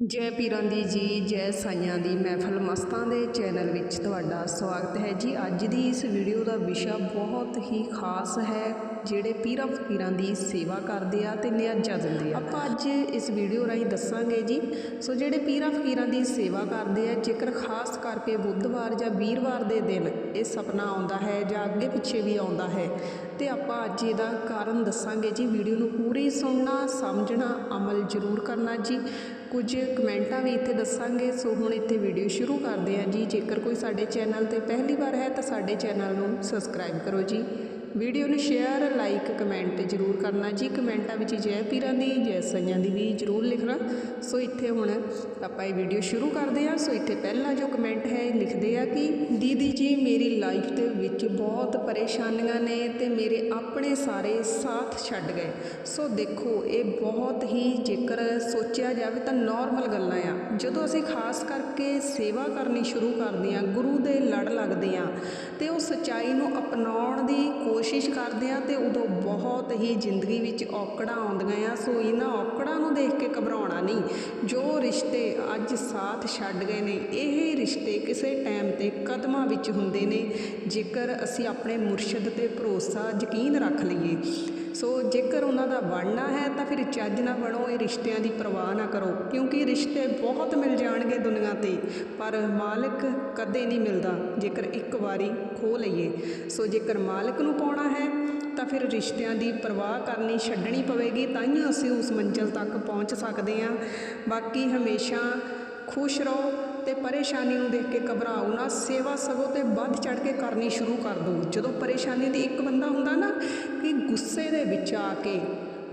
ਜੈ ਪੀਰਾਂ ਦੀ ਜੀ, ਜੈ ਸਾਈਆਂ ਦੀ ਮਹਿਫਲ ਮਸਤਾਂ ਦੇ ਚੈਨਲ ਵਿੱਚ ਤੁਹਾਡਾ ਸਵਾਗਤ ਹੈ ਜੀ। ਅੱਜ ਦੀ ਇਸ ਵੀਡੀਓ ਦਾ ਵਿਸ਼ਾ ਬਹੁਤ ਹੀ ਖਾਸ ਹੈ, ਜਿਹੜੇ ਪੀਰਾਂ ਫਕੀਰਾਂ ਦੀ ਸੇਵਾ ਕਰਦੇ ਆ ਤੇ ਨਿਆਜਾ ਦਿੰਦੇ ਆ। ਆਪਾਂ ਅੱਜ ਇਸ ਵੀਡੀਓ ਰਾਹੀਂ ਦੱਸਾਂਗੇ ਜੀ, ਸੋ ਜਿਹੜੇ ਪੀਰਾਂ ਫਕੀਰਾਂ ਦੀ ਸੇਵਾ ਕਰਦੇ ਆ, ਜੇਕਰ ਖਾਸ ਕਰਕੇ ਬੁੱਧਵਾਰ ਜਾਂ ਵੀਰਵਾਰ ਦੇ ਦਿਨ ਇਹ ਸੁਪਨਾ ਆਉਂਦਾ ਹੈ ਜਾਂ ਅੱਗੇ ਪਿੱਛੇ ਵੀ ਆਉਂਦਾ ਹੈ, ਤੇ ਆਪਾਂ ਅੱਜ ਇਹਦਾ ਕਾਰਨ ਦੱਸਾਂਗੇ ਜੀ। ਵੀਡੀਓ ਨੂੰ ਪੂਰੀ ਸੁਣਨਾ, ਸਮਝਣਾ, ਅਮਲ ਜ਼ਰੂਰ ਕਰਨਾ ਜੀ। ਕੁਝ ਕਮੈਂਟਾਂ ਵੀ ਇੱਥੇ ਦੱਸਾਂਗੇ। ਸੋ ਹੁਣ ਇੱਥੇ ਵੀਡੀਓ ਸ਼ੁਰੂ ਕਰਦੇ ਹਾਂ ਜੀ। ਜੇਕਰ ਕੋਈ ਸਾਡੇ ਚੈਨਲ ਤੇ ਪਹਿਲੀ ਵਾਰ ਹੈ ਤਾਂ ਸਾਡੇ ਚੈਨਲ ਨੂੰ ਸਬਸਕ੍ਰਾਈਬ ਕਰੋ ਜੀ। ਵੀਡੀਓ ਨੂੰ ਸ਼ੇਅਰ ਲਾਈਕ ਕਮੈਂਟ ਜ਼ਰੂਰ ਕਰਨਾ ਜੀ। ਕਮੈਂਟਾਂ ਵਿੱਚ ਜੈ ਪੀਰਾਂ ਦੀ, ਜੈ ਸਈਆਂ ਦੀ ਵੀ ਜ਼ਰੂਰ ਲਿਖਣਾ। ਸੋ ਇੱਥੇ ਹੁਣ ਆਪਾਂ ਇਹ ਵੀਡੀਓ ਸ਼ੁਰੂ ਕਰਦੇ ਹਾਂ। ਸੋ ਇੱਥੇ ਪਹਿਲਾ ਜੋ ਕਮੈਂਟ ਹੈ, ਇਹ ਲਿਖਦੇ ਆ ਕਿ, ਦੀਦੀ ਜੀ, ਮੇਰੀ ਲਾਈਫ ਦੇ ਵਿੱਚ ਬਹੁਤ ਪਰੇਸ਼ਾਨੀਆਂ ਨੇ ਤੇ ਮੇਰੇ ਆਪਣੇ ਸਾਰੇ ਸਾਥ ਛੱਡ ਗਏ। ਸੋ ਦੇਖੋ, ਇਹ ਬਹੁਤ ਹੀ ਜੇਕਰ ਸੋਚਿਆ ਜਾਵੇ ਤਾਂ ਨਾਰਮਲ ਗੱਲਾਂ ਆ। ਜਦੋਂ ਅਸੀਂ ਖਾਸ ਕਰਕੇ ਸੇਵਾ ਕਰਨੀ ਸ਼ੁਰੂ ਕਰਦੇ ਹਾਂ, ਗੁਰੂ ਦੇ ਲੜ ਲੱਗਦੇ ਹਾਂ ਤੇ ਉਹ ਸਚਾਈ ਨੂੰ ਅਪਣਾਉਣ ਦੀ ਕੋਸ਼ਿਸ਼ ਕੋਸ਼ਿਸ਼ ਕਰਦੇ ਆ ਤੇ ਉਦੋਂ ਬਹੁਤ ਹੀ ਜ਼ਿੰਦਗੀ ਵਿੱਚ ਔਕੜਾਂ ਆਉਂਦੀਆਂ ਆ। ਸੋ ਇਹਨਾਂ ਔਕੜਾਂ ਨੂੰ ਦੇਖ ਕੇ ਘਬਰਾਉਣਾ ਨਹੀਂ। ਜੋ ਰਿਸ਼ਤੇ ਅੱਜ ਸਾਥ ਛੱਡ ਗਏ ਨੇ, ਇਹ ਰਿਸ਼ਤੇ ਕਿਸੇ ਟਾਈਮ ਤੇ ਕਦਮਾਂ ਵਿੱਚ ਹੁੰਦੇ ਨੇ। ਜੇਕਰ ਅਸੀਂ ਆਪਣੇ ਮੁਰਸ਼ਿਦ ਤੇ ਭਰੋਸਾ ਯਕੀਨ ਰੱਖ ਲਈਏ ਸੋ ਜੇਕਰ ਉਹਨਾਂ ਦਾ ਬਣਨਾ ਹੈ ਤਾਂ ਫਿਰ ਚੱਜ ਨਾ ਬਣੋ, ਇਹ ਰਿਸ਼ਤਿਆਂ ਦੀ ਪਰਵਾਹ ਨਾ ਕਰੋ, ਕਿਉਂਕਿ ਰਿਸ਼ਤੇ ਬਹੁਤ ਮਿਲ ਜਾਣਗੇ ਦੁਨੀਆ ਤੇ, ਪਰ ਮਾਲਕ ਕਦੇ ਨਹੀਂ ਮਿਲਦਾ, ਜੇਕਰ ਇੱਕ ਵਾਰੀ ਖੋ ਲਈਏ। ਸੋ ਜੇਕਰ ਮਾਲਕ ਨੂੰ ਪਾਉਣਾ ਹੈ, ਤਾਂ ਫਿਰ ਰਿਸ਼ਤਿਆਂ ਦੀ ਪਰਵਾਹ ਕਰਨੀ ਛੱਡਣੀ ਪਵੇਗੀ, ਤਾਂ ਹੀ ਅਸੀਂ ਉਸ ਮੰਜ਼ਿਲ ਤੱਕ ਪਹੁੰਚ ਸਕਦੇ ਹਾਂ। ਬਾਕੀ ਹਮੇਸ਼ਾ ਖੁਸ਼ ਰਹੋ ਤੇ ਪਰੇਸ਼ਾਨੀ ਨੂੰ ਦੇਖ ਕੇ ਘਬਰਾਓ ਨਾ। ਸੇਵਾ ਸਗੋਂ ਤੇ ਵੱਧ ਚੜ ਕੇ ਕਰਨੀ ਸ਼ੁਰੂ ਕਰ ਦਿਓ ਜਦੋਂ ਪਰੇਸ਼ਾਨੀ 'ਤੇ ਇੱਕ ਬੰਦਾ ਹੁੰਦਾ ਨਾ ਕਿ ਗੁੱਸੇ ਦੇ ਵਿੱਚ ਆ ਕੇ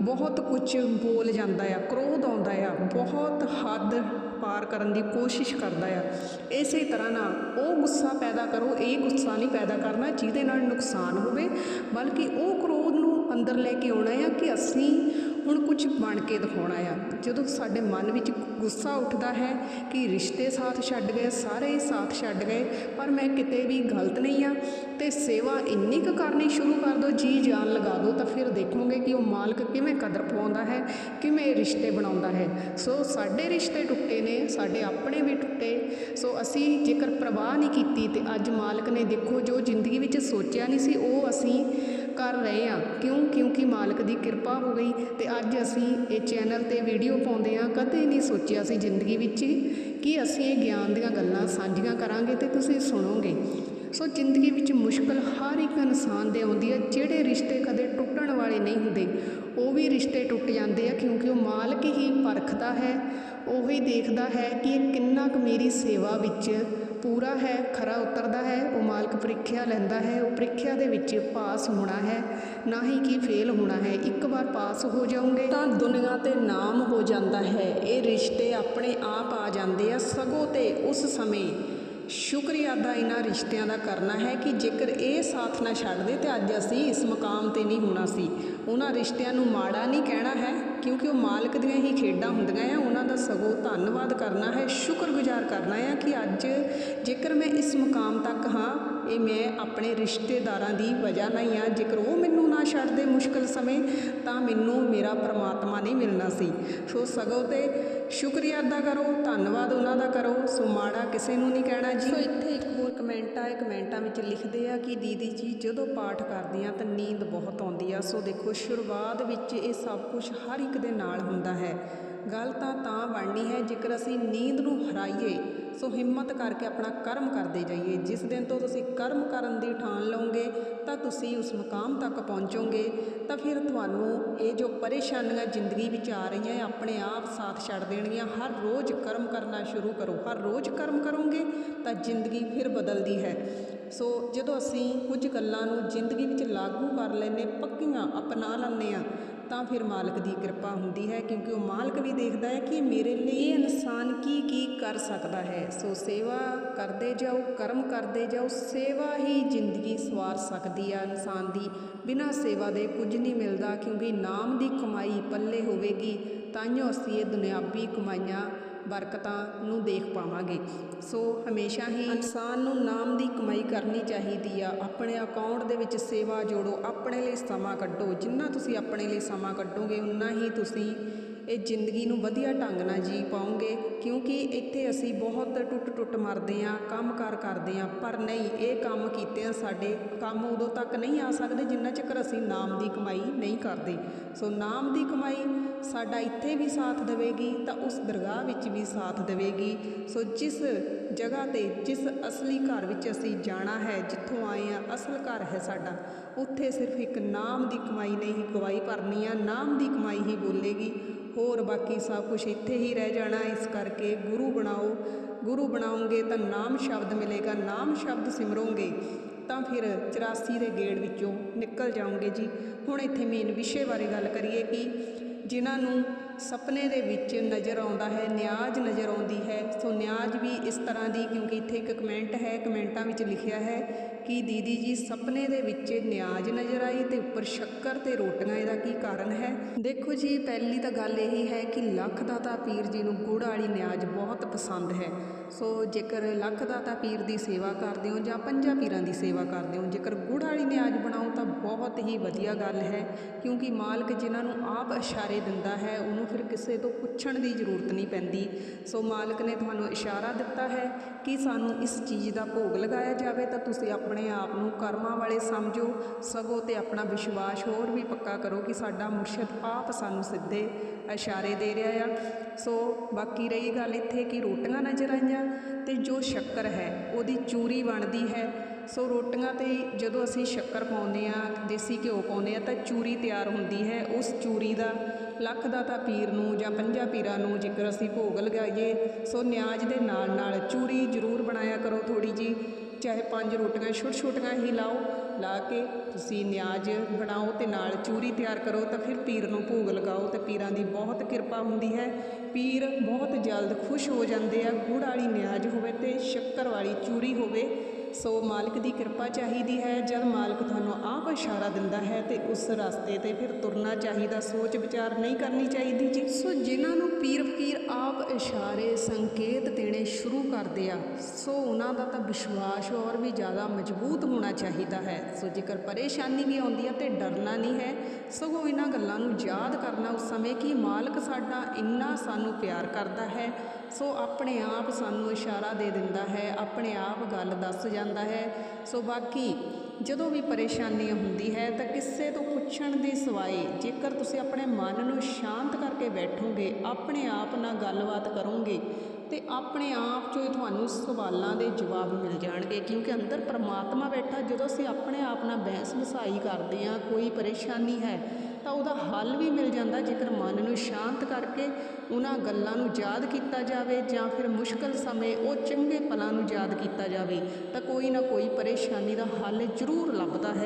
ਬਹੁਤ ਕੁਝ ਬੋਲ ਜਾਂਦਾ ਆ, ਕ੍ਰੋਧ ਆਉਂਦਾ ਆ, ਬਹੁਤ ਹੱਦ ਪਾਰ ਕਰਨ ਦੀ ਕੋਸ਼ਿਸ਼ ਕਰਦਾ ਆ। ਇਸੇ ਤਰ੍ਹਾਂ ਨਾਲ ਉਹ ਗੁੱਸਾ ਪੈਦਾ ਕਰੋ, ਇਹ ਗੁੱਸਾ ਨਹੀਂ ਪੈਦਾ ਕਰਨਾ ਜਿਹਦੇ ਨਾਲ ਨੁਕਸਾਨ ਹੋਵੇ, ਬਲਕਿ ਉਹ ਕ੍ਰੋਧ ਨੂੰ ਅੰਦਰ ਲੈ ਕੇ ਆਉਣਾ ਆ ਕਿ ਅਸੀਂ ਹੁਣ ਕੁਝ ਬਣ ਕੇ ਦਿਖਾਉਣਾ ਆ ਜਦੋਂ ਸਾਡੇ ਮਨ ਵਿੱਚ ਗੁੱਸਾ ਉੱਠਦਾ ਹੈ ਕਿ ਰਿਸ਼ਤੇ ਸਾਥ ਛੱਡ ਗਏ, ਸਾਰੇ ਹੀ ਸਾਥ ਛੱਡ ਗਏ, ਪਰ ਮੈਂ ਕਿਤੇ ਵੀ ਗਲਤ ਨਹੀਂ ਆ ਤੇ ਸੇਵਾ ਇੰਨੀ ਕੁ ਕਰਨੀ ਸ਼ੁਰੂ ਕਰ ਦਿਓ, ਜੀ ਜਾਨ ਲਗਾ ਦਿਓ, ਤਾਂ ਫਿਰ ਦੇਖੋਗੇ ਕਿ ਉਹ ਮਾਲਕ ਕਿਵੇਂ ਕਦਰ ਪਾਉਂਦਾ ਹੈ, ਕਿਵੇਂ ਰਿਸ਼ਤੇ ਬਣਾਉਂਦਾ ਹੈ। ਸੋ ਸਾਡੇ ਰਿਸ਼ਤੇ ਟੁੱਟੇ ਨੇ, ਸਾਡੇ ਆਪਣੇ ਵੀ ਟੁੱਟੇ। ਸੋ ਅਸੀਂ ਜੇਕਰ ਪ੍ਰਵਾਹ ਨਹੀਂ ਕੀਤੀ ਤੇ ਅੱਜ ਮਾਲਕ ਨੇ ਦੇਖੋ ਜੋ ਜ਼ਿੰਦਗੀ ਵਿੱਚ ਸੋਚਿਆ ਨਹੀਂ ਸੀ, ਉਹ ਅਸੀਂ ਕਰ ਰਹੇ ਆ ਕਿਉਂ? ਕਿਉਂਕਿ ਮਾਲਕ ਦੀ ਕਿਰਪਾ ਹੋ ਗਈ ਤੇ ਅੱਜ ਅਸੀਂ ਇਹ ਚੈਨਲ ਤੇ ਵੀਡੀਓ ਪਾਉਂਦੇ ਆ ਕਦੇ ਨਹੀਂ ਸੋਚਿਆ ਸੀ ਜ਼ਿੰਦਗੀ ਵਿੱਚ ਕਿ ਅਸੀਂ ਇਹ ਗਿਆਨ ਦੀਆਂ ਗੱਲਾਂ ਸਾਂਝੀਆਂ ਕਰਾਂਗੇ ਤੇ ਤੁਸੀਂ ਸੁਣੋਗੇ। ਸੋ ਜ਼ਿੰਦਗੀ ਵਿੱਚ ਮੁਸ਼ਕਲ ਹਰ ਇੱਕ ਇਨਸਾਨ ਦੇ ਆਉਂਦੀ ਹੈ। ਜਿਹੜੇ ਰਿਸ਼ਤੇ ਕਦੇ ਟੁੱਟਣ ਵਾਲੇ ਨਹੀਂ ਹੁੰਦੇ, ਉਹ ਵੀ ਰਿਸ਼ਤੇ ਟੁੱਟ ਜਾਂਦੇ ਆ ਕਿਉਂਕਿ ਉਹ ਮਾਲਕ ਹੀ ਪਰਖਦਾ ਹੈ। ਉਹ ਹੀ ਦੇਖਦਾ ਹੈ ਕਿ ਇਹ ਕਿੰਨਾ ਕੁ ਮੇਰੀ ਸੇਵਾ ਵਿੱਚ ਪੂਰਾ ਹੈ, ਖਰਾ ਉਤਰਦਾ ਹੈ, ਉਹ ਮਾਲਕ ਪ੍ਰੀਖਿਆ ਲੈਂਦਾ ਹੈ, ਉਹ ਪ੍ਰੀਖਿਆ ਦੇ ਵਿੱਚ ਪਾਸ ਹੋਣਾ ਹੈ, ਨਾ ਹੀ ਕਿ ਫੇਲ ਹੋਣਾ ਹੈ। ਇੱਕ ਵਾਰ ਪਾਸ ਹੋ ਜਾਓਗੇ ਤਾਂ ਦੁਨੀਆ ਤੇ ਨਾਮ ਹੋ ਜਾਂਦਾ ਹੈ। ਇਹ ਰਿਸ਼ਤੇ ਆਪਣੇ ਆਪ ਆ ਜਾਂਦੇ ਆ ਸਗੋਂ ਤੇ ਉਸ ਸਮੇਂ ਸ਼ੁਕਰੀਆ ਅਦਾ ਇਹਨਾਂ ਰਿਸ਼ਤਿਆਂ ਦਾ ਕਰਨਾ ਹੈ ਕਿ ਜੇਕਰ ਇਹ ਸਾਥ ਨਾ ਛੱਡਦੇ ਤੇ ਅੱਜ ਅਸੀਂ ਇਸ ਮਕਾਮ ਤੇ ਨਹੀਂ ਹੋਣਾ ਸੀ। ਉਹਨਾਂ ਰਿਸ਼ਤਿਆਂ ਨੂੰ ਮਾੜਾ ਨਹੀਂ ਕਹਿਣਾ ਹੈ, ਕਿਉਂਕਿ ਉਹ ਮਾਲਕ ਦੀਆਂ ਹੀ ਖੇਡਾਂ ਹੁੰਦੀਆਂ ਆ। ਉਹਨਾਂ ਦਾ ਸਗੋਂ ਧੰਨਵਾਦ ਕਰਨਾ ਹੈ, ਸ਼ੁਕਰਗੁਜ਼ਾਰ ਕਰਨਾ ਆ ਕਿ ਅੱਜ ਜੇਕਰ ਮੈਂ ਇਸ ਮਕਾਮ ਤੱਕ ਹਾਂ, ਇਹ ਮੈਂ ਆਪਣੇ ਰਿਸ਼ਤੇਦਾਰਾਂ ਦੀ ਵਜ੍ਹਾ ਨਾਲ ਹੀ ਆ। ਜੇਕਰ ਉਹ ਮੈਨੂੰ ਨਾ ਛੱਡਦੇ ਮੁਸ਼ਕਲ ਸਮੇਂ, ਤਾਂ ਮੈਨੂੰ ਮੇਰਾ ਪਰਮਾਤਮਾ ਨਹੀਂ ਮਿਲਣਾ ਸੀ। ਸੋ ਸਗੋਂ ਤੇ ਸ਼ੁਕਰੀਆ ਅਦਾ ਕਰੋ, ਧੰਨਵਾਦ ਉਹਨਾਂ ਦਾ ਕਰੋ, ਸੋ ਮਾੜਾ ਕਿਸੇ ਨੂੰ ਨਹੀਂ ਕਹਿਣਾ ਜੀ। ਸੋ ਇੱਥੇ ਇੱਕ ਹੋਰ ਕਮੈਂਟ ਆਏ ਕਮੈਂਟਾਂ ਵਿੱਚ ਲਿਖਦੇ ਆ ਕਿ ਦੀਦੀ ਜੀ, ਜਦੋਂ ਪਾਠ ਕਰਦੇ ਕਰਦੀਆਂ ਤਾਂ ਨੀਂਦ ਬਹੁਤ ਆਉਂਦੀ ਆ। ਸੋ ਦੇਖੋ, ਸ਼ੁਰੂਆਤ ਵਿੱਚ ਇਹ ਸਭ ਕੁਝ ਹਰ ਇੱਕ ਦੇ ਨਾਲ ਹੁੰਦਾ ਹੈ। ਗੱਲ ਤਾਂ ਤਾਂ ਬਣਨੀ ਹੈ, ਜੇਕਰ ਅਸੀਂ ਨੀਂਦ ਨੂੰ ਹਰਾਈਏ ਸੋ ਹਿੰਮਤ ਕਰਕੇ ਆਪਣਾ ਕਰਮ ਕਰਦੇ ਜਾਈਏ। ਜਿਸ ਦਿਨ ਤੋਂ ਤੁਸੀਂ ਕਰਮ ਕਰਨ ਦੀ ਠਾਣ ਲਓਗੇ, ਤਾਂ ਤੁਸੀਂ ਉਸ ਮਕਾਮ ਤੱਕ ਪਹੁੰਚੋਗੇ। ਤਾਂ ਫਿਰ ਤੁਹਾਨੂੰ ਇਹ ਜੋ ਪਰੇਸ਼ਾਨੀਆਂ ਜ਼ਿੰਦਗੀ ਵਿੱਚ ਆ ਰਹੀਆਂ, ਇਹ ਆਪਣੇ ਆਪ ਸਾਥ ਛੱਡ ਦੇਣਗੀਆਂ। ਹਰ ਰੋਜ਼ ਕਰਮ ਕਰਨਾ ਸ਼ੁਰੂ ਕਰੋ। ਹਰ ਰੋਜ਼ ਕਰਮ ਕਰੋਗੇ, ਤਾਂ ਜ਼ਿੰਦਗੀ ਫਿਰ ਬਦਲਦੀ ਹੈ। ਸੋ ਜਦੋਂ ਅਸੀਂ ਕੁਝ ਗੱਲਾਂ ਨੂੰ ਜ਼ਿੰਦਗੀ ਵਿੱਚ ਲਾਗੂ ਕਰ ਲੈਨੇ ਪੱਕੀਆਂ ਅਪਣਾ ਲੈਂਦੇ ਆ ਤਾਂ ਫਿਰ ਮਾਲਕ ਦੀ ਕਿਰਪਾ ਹੁੰਦੀ ਹੈ, ਕਿਉਂਕਿ ਉਹ ਮਾਲਕ ਵੀ ਦੇਖਦਾ ਹੈ ਕਿ ਮੇਰੇ ਲਈ ਇਹ ਇਨਸਾਨ ਕੀ ਕੀ ਕਰ ਸਕਦਾ ਹੈ। ਸੋ ਸੇਵਾ ਕਰਦੇ ਜਾਓ, ਕਰਮ ਕਰਦੇ ਜਾਓ, ਸੇਵਾ ਹੀ ਜ਼ਿੰਦਗੀ ਸਵਾਰ ਸਕਦੀ ਆ। ਇਨਸਾਨ ਦੀ ਬਿਨਾਂ ਸੇਵਾ ਦੇ ਕੁਝ ਨਹੀਂ ਮਿਲਦਾ, ਕਿਉਂਕਿ ਨਾਮ ਦੀ ਕਮਾਈ ਪੱਲੇ ਹੋਵੇਗੀ, ਤਾਂਹੀਓ ਅਸੀਂ ਇਹ ਦੁਨਿਆਵੀ ਕਮਾਈਆਂ, ਬਰਕਤਾਂ ਨੂੰ ਦੇਖ ਪਾਵਾਂਗੇ। ਸੋ ਹਮੇਸ਼ਾ ਹੀ ਇਨਸਾਨ ਨੂੰ ਨਾਮ ਦੀ ਕਰਨੀ ਚਾਹੀਦੀ ਆ। ਆਪਣੇ ਅਕਾਊਂਟ ਦੇ ਵਿੱਚ ਸੇਵਾ ਜੋੜੋ। ਆਪਣੇ ਲਈ ਸਮਾਂ ਕੱਢੋ। ਜਿੰਨਾ ਤੁਸੀਂ ਆਪਣੇ ਲਈ ਸਮਾਂ ਕੱਢੋਗੇ ਉਨਾ ਹੀ ਤੁਸੀਂ ਇਹ ਜ਼ਿੰਦਗੀ ਨੂੰ ਵਧੀਆ ਢੰਗ ਨਾਲ ਜੀ ਪਾਉਂਗੇ, ਕਿਉਂਕਿ ਇੱਥੇ ਅਸੀਂ ਬਹੁਤ ਟੁੱਟ ਟੁੱਟ ਮਰਦੇ ਹਾਂ ਕੰਮ-ਕਾਰ ਕਰਦੇ ਹਾਂ, ਪਰ ਨਹੀਂ, ਇਹ ਕੰਮ ਕੀਤੇ ਆ ਸਾਡੇ, ਕੰਮ ਉਦੋਂ ਤੱਕ ਨਹੀਂ ਆ ਸਕਦੇ ਜਿੰਨਾ ਚਿਰ ਅਸੀਂ ਨਾਮ ਦੀ ਕਮਾਈ ਨਹੀਂ ਕਰਦੇ। ਸੋ ਨਾਮ ਦੀ ਕਮਾਈ ਸਾਡਾ ਇੱਥੇ ਵੀ ਸਾਥ ਦੇਵੇਗੀ, ਤਾਂ ਉਸ ਦਰਗਾਹ ਵਿੱਚ ਵੀ ਸਾਥ ਦੇਵੇਗੀ। ਸੋ ਜਿਸ ਜਗ੍ਹਾ ਤੇ, ਜਿਸ ਅਸਲੀ ਘਰ ਵਿੱਚ ਅਸੀਂ ਜਾਣਾ ਹੈ, ਜਿੱਥੋਂ ਆਏ ਆ ਅਸਲ ਘਰ ਹੈ ਸਾਡਾ, ਉੱਥੇ ਸਿਰਫ ਇੱਕ ਨਾਮ ਦੀ ਕਮਾਈ ਨੇ ਹੀ ਗਵਾਹੀ ਭਰਨੀ ਆ, ਨਾਮ ਦੀ ਕਮਾਈ ਹੀ ਬੋਲੇਗੀ। ਹੋਰ ਬਾਕੀ ਸਭ ਕੁਝ ਇੱਥੇ ਹੀ ਰਹਿ ਜਾਣਾ, ਇਸ ਕਰਕੇ ਗੁਰੂ ਬਣਾਓ। ਗੁਰੂ ਬਣਾਉਂਗੇ ਤਾਂ ਨਾਮ ਸ਼ਬਦ ਮਿਲੇਗਾ, ਨਾਮ ਸ਼ਬਦ ਸਿਮਰੋਗੇ ਤਾਂ ਫਿਰ 84 ਦੇ ਗੇੜ ਵਿੱਚੋਂ ਨਿਕਲ ਜਾਓਗੇ ਜੀ। ਹੁਣ ਇੱਥੇ ਮੇਨ ਵਿਸ਼ੇ ਬਾਰੇ ਗੱਲ ਕਰੀਏ ਕਿ ਜਿਨ੍ਹਾਂ ਨੂੰ ਸੁਪਨੇ ਦੇ ਵਿੱਚ ਨਜ਼ਰ ਆਉਂਦਾ ਹੈ, ਨਿਆਜ਼ ਨਜ਼ਰ ਆਉਂਦੀ ਹੈ। ਸੋ ਨਿਆਜ਼ ਵੀ ਇਸ ਤਰ੍ਹਾਂ ਦੀ, ਕਿਉਂਕਿ ਇੱਥੇ ਇੱਕ ਕਮੈਂਟ ਹੈ, ਕਮੈਂਟਾਂ ਵਿੱਚ ਲਿਖਿਆ ਹੈ ਕਿ ਦੀਦੀ ਜੀ, ਸੁਪਨੇ ਦੇ ਵਿੱਚ ਨਿਆਜ਼ ਨਜ਼ਰ ਆਈ ਤੇ ਉੱਪਰ ਸ਼ੱਕਰ ਤੇ ਰੋਟੀਆਂ, ਇਹਦਾ ਕੀ ਕਾਰਨ ਹੈ? ਦੇਖੋ ਜੀ, ਪਹਿਲੀ ਤਾਂ ਗੱਲ ਇਹ ਹੈ ਕਿ ਲੱਖ ਦਾਤਾ ਪੀਰ ਜੀ ਨੂੰ ਗੁੜ ਵਾਲੀ ਨਿਆਜ਼ ਬਹੁਤ ਪਸੰਦ ਹੈ। ਸੋ ਜੇਕਰ ਲੱਖ ਦਾਤਾ ਪੀਰ ਦੀ ਸੇਵਾ ਕਰਦੇ ਹੋ ਜਾਂ ਪੰਜਾਂ ਪੀਰਾਂ ਦੀ ਸੇਵਾ ਕਰਦੇ ਹੋ, ਜੇਕਰ ਗੁੜ ਵਾਲੀ ਨਿਆਜ਼ ਬਣਾਓ ਤਾਂ ਬਹੁਤ ਹੀ ਵਧੀਆ ਗੱਲ ਹੈ, ਕਿਉਂਕਿ ਮਾਲਕ ਜਿਨ੍ਹਾਂ ਨੂੰ ਆਪ ਇਸ਼ਾਰੇ ਦਿੰਦਾ ਹੈ, ਉਹਨੂੰ ਫਿਰ ਕਿਸੇ ਤੋਂ ਪੁੱਛਣ ਦੀ ਜ਼ਰੂਰਤ ਨਹੀਂ ਪੈਂਦੀ। ਸੋ ਮਾਲਕ ਨੇ ਤੁਹਾਨੂੰ ਇਸ਼ਾਰਾ ਦਿੱਤਾ ਹੈ ਕਿ ਸਾਨੂੰ ਇਸ ਚੀਜ਼ ਦਾ ਭੋਗ ਲਗਾਇਆ ਜਾਵੇ ਤਾਂ ਤੁਸੀਂ ਆਪਣੇ ਆਪ ਨੂੰ ਕਰਮਾਂ ਵਾਲੇ ਸਮਝੋ, ਸਗੋਂ ਤੇ ਆਪਣਾ ਵਿਸ਼ਵਾਸ ਹੋਰ ਵੀ ਪੱਕਾ ਕਰੋ ਕਿ ਸਾਡਾ ਮੁਰਸ਼ਿਦ ਆਪ ਸਾਨੂੰ ਸਿੱਧੇ ਇਸ਼ਾਰੇ ਦੇ ਰਿਹਾ ਆ। ਸੋ ਬਾਕੀ ਰਹੀ ਗੱਲ ਇੱਥੇ ਕਿ ਰੋਟੀਆਂ ਨਜ਼ਰ ਆਈਆਂ ਤੇ ਜੋ ਸ਼ੱਕਰ ਹੈ, ਉਹਦੀ ਚੂਰੀ ਬਣਦੀ ਹੈ। ਸੋ ਰੋਟੀਆਂ ਤੇ ਜਦੋਂ ਅਸੀਂ ਸ਼ੱਕਰ ਪਾਉਂਦੇ ਆ ਦੇਸੀ ਘਿਓ ਪਾਉਂਦੇ ਆ ਤਾਂ ਚੂਰੀ ਤਿਆਰ ਹੁੰਦੀ ਹੈ। ਉਸ ਚੂਰੀ ਦਾ ਲੱਖ ਦਾ ਤਾਂ ਪੀਰ ਨੂੰ ਜਾਂ ਪੰਜਾਂ ਪੀਰਾਂ ਨੂੰ ਜੇਕਰ ਅਸੀਂ ਭੋਗ ਲਗਾਈਏ, ਸੋ ਨਿਆਜ਼ ਦੇ ਨਾਲ ਨਾਲ ਚੂਰੀ ਜ਼ਰੂਰ ਬਣਾਇਆ ਕਰੋ ਥੋੜੀ ਜੀ ਚਾਹੇ ਪੰਜ ਰੋਟੀਆਂ ਛੋਟ ਛੋਟੀਆਂ ਹੀ ਲਾਓ, ਲਾ ਕੇ ਤੁਸੀਂ ਨਿਆਜ਼ ਬਣਾਓ ਤੇ ਨਾਲ ਚੂਰੀ ਤਿਆਰ ਕਰੋ ਤਾਂ ਫਿਰ ਪੀਰ ਨੂੰ ਭੋਗ ਲਗਾਓ ਤੇ ਪੀਰਾਂ ਦੀ ਬਹੁਤ ਕਿਰਪਾ ਹੁੰਦੀ ਹੈ। ਪੀਰ ਬਹੁਤ ਜਲਦ ਖੁਸ਼ ਹੋ ਜਾਂਦੇ ਆ, ਗੁੜ ਵਾਲੀ ਨਿਆਜ਼ ਹੋਵੇ ਤੇ ਸ਼ੱਕਰ ਵਾਲੀ ਚੂਰੀ ਹੋਵੇ, ਸੋ ਮਾਲਕ ਦੀ ਕਿਰਪਾ ਚਾਹੀਦੀ ਹੈ। ਜਦ ਮਾਲਕ ਇਸ਼ਾਰਾ ਦਿੰਦਾ ਹੈ ਤੇ ਉਸ ਰਸਤੇ ਤੇ ਫਿਰ ਤੁਰਨਾ ਚਾਹੀਦਾ, ਸੋਚ ਵਿਚਾਰ ਨਹੀਂ ਕਰਨੀ ਚਾਹੀਦੀ ਜੀ। ਸੋ ਜਿਨ੍ਹਾਂ ਨੂੰ ਪੀਰ ਫਕੀਰ ਆਪ ਇਸ਼ਾਰੇ, ਸੰਕੇਤ ਦੇਣੇ ਸ਼ੁਰੂ ਕਰਦੇ ਆ, ਸੋ ਉਹਨਾਂ ਦਾ ਤਾਂ ਵਿਸ਼ਵਾਸ ਹੋਰ ਵੀ ਜ਼ਿਆਦਾ ਮਜ਼ਬੂਤ ਹੋਣਾ ਚਾਹੀਦਾ ਹੈ। ਸੋ ਜੇਕਰ ਪਰੇਸ਼ਾਨੀ ਵੀ ਆਉਂਦੀ ਆ ਤੇ ਡਰਨਾ ਨਹੀਂ ਹੈ, ਸਗੋਂ ਇਹਨਾਂ ਗੱਲਾਂ ਨੂੰ ਯਾਦ ਕਰਨਾ ਉਸ ਸਮੇਂ ਕਿ ਮਾਲਕ ਸਾਡਾ ਇੰਨਾ ਸਾਨੂੰ ਪਿਆਰ ਕਰਦਾ ਹੈ, ਸੋ ਆਪਣੇ ਆਪ ਸਾਨੂੰ ਇਸ਼ਾਰਾ ਦੇ ਦਿੰਦਾ ਹੈ, ਆਪਣੇ ਆਪ ਗੱਲ ਦੱਸ ਜਾਂਦਾ ਹੈ। ਸੋ ਬਾਕੀ ਜਦੋਂ ਵੀ ਪਰੇਸ਼ਾਨੀ ਹੁੰਦੀ ਹੈ ਤਾਂ ਕਿਸੇ ਤੋਂ ਪੁੱਛਣ ਦੀ ਸਵਾਏ ਜੇਕਰ ਤੁਸੀਂ ਆਪਣੇ ਮਨ ਨੂੰ ਸ਼ਾਂਤ ਕਰਕੇ ਬੈਠੋਗੇ, ਆਪਣੇ ਆਪ ਨਾਲ ਗੱਲਬਾਤ ਕਰੋਗੇ ਤੇ ਆਪਣੇ ਆਪ 'ਚੋਂ ਹੀ ਤੁਹਾਨੂੰ ਸਵਾਲਾਂ ਦੇ ਜਵਾਬ ਮਿਲ ਜਾਣਗੇ, ਕਿਉਂਕਿ ਅੰਦਰ ਪਰਮਾਤਮਾ ਬੈਠਾ, ਜਦੋਂ ਅਸੀਂ ਆਪਣੇ ਆਪ ਨਾਲ ਬਹਿਸ ਵਸਾਈ ਕਰਦੇ ਹਾਂ, ਕੋਈ ਪਰੇਸ਼ਾਨੀ ਹੈ, ਤਾਂ ਉਹਦਾ ਹੱਲ ਵੀ ਮਿਲ ਜਾਂਦਾ ਜੇਕਰ ਮਨ ਨੂੰ ਸ਼ਾਂਤ ਕਰਕੇ ਉਹਨਾਂ ਗੱਲਾਂ ਨੂੰ ਯਾਦ ਕੀਤਾ ਜਾਵੇ ਜਾਂ ਫਿਰ ਮੁਸ਼ਕਲ ਸਮੇਂ ਉਹ ਚੰਗੇ ਪਲਾਂ ਨੂੰ ਯਾਦ ਕੀਤਾ ਜਾਵੇ, ਤਾਂ ਕੋਈ ਨਾ ਕੋਈ ਪਰੇਸ਼ਾਨੀ ਦਾ ਹੱਲ ਜ਼ਰੂਰ ਲੱਭਦਾ ਹੈ।